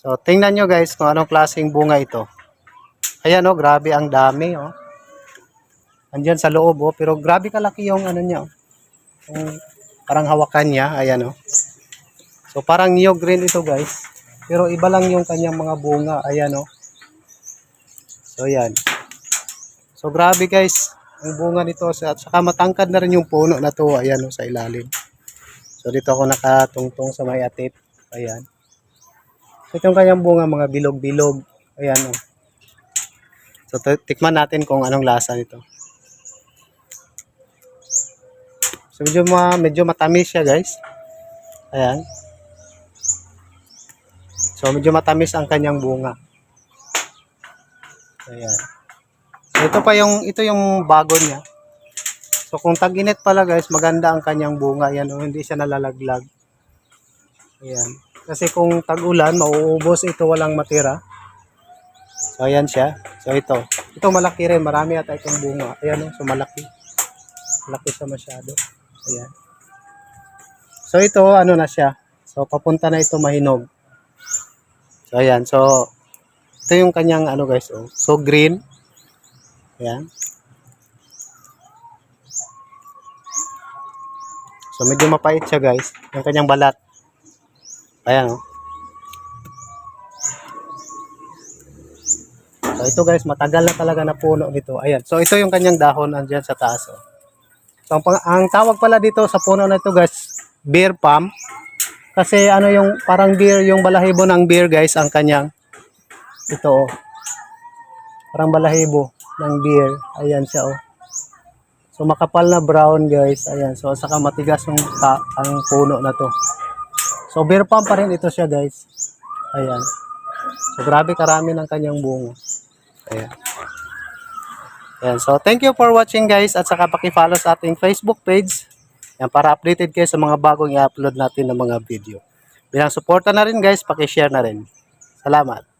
So, tingnan nyo guys kung anong klaseng bunga ito. Ayan oh, grabe ang dami oh. Andyan sa loob oh, pero grabe kalaki yung ano niya oh. Yung parang hawakan niya, ayan oh. So, parang niyog green ito guys. Pero iba lang yung kanyang mga bunga, ayan oh. So, yan. So, grabe guys. Ang bunga nito, at saka matangkad na rin yung puno na to, ayan oh, sa ilalim. So, dito ako nakatungtong sa may atip. Ayan. Ito yung kanyang bunga, mga bilog-bilog. Ayan oh. So, tikman natin kung anong lasa nito. So, medyo, ma medyo matamis siya, guys. Ayan. So, medyo matamis ang kanyang bunga. Ayan. So, ito pa yung, ito yung bago niya. So, kung tag-init pala, guys, maganda ang kanyang bunga. Ayan, oh, hindi siya nalalaglag. Ayan. Kasi kung tag-ulan, mauubos ito, walang matira. So, ayan siya. So, ito. Ito malaki rin. Marami ata itong bunga. Ayan, oh, so malaki. Malaki siya masyado. Ayan. So, ito, ano na siya. So, papunta na ito mahinog. So, ayan. So, ito yung kanyang, ano guys, oh. So, green. Ayan. So, medyo mapait siya, guys. Yung kanyang balat. Ayan, oh. So, ito guys, matagal na talaga na puno nito. Ayan. So, ito yung kanyang dahon andyan sa taas, oh. So, ang, ang tawag pala dito sa puno na ito, guys, beer palm. Kasi ano yung parang beer, yung balahibo ng beer, guys, ang kanyang ito, oh. Parang balahibo ng beer. Ayan siya, oh. So, makapal na brown, guys. Ayan. So, saka matigas yung ang puno na to. So, beer palm pa rin ito siya, guys. Ayan. So, grabe karami ng kanyang bunga. Ayan. Ayan. So, thank you for watching, guys. At saka pakifollow sa ating Facebook page. Ayan, para updated kayo sa mga bagong i-upload natin ng mga video. Bilang suporta na rin, guys, pakishare na rin. Salamat.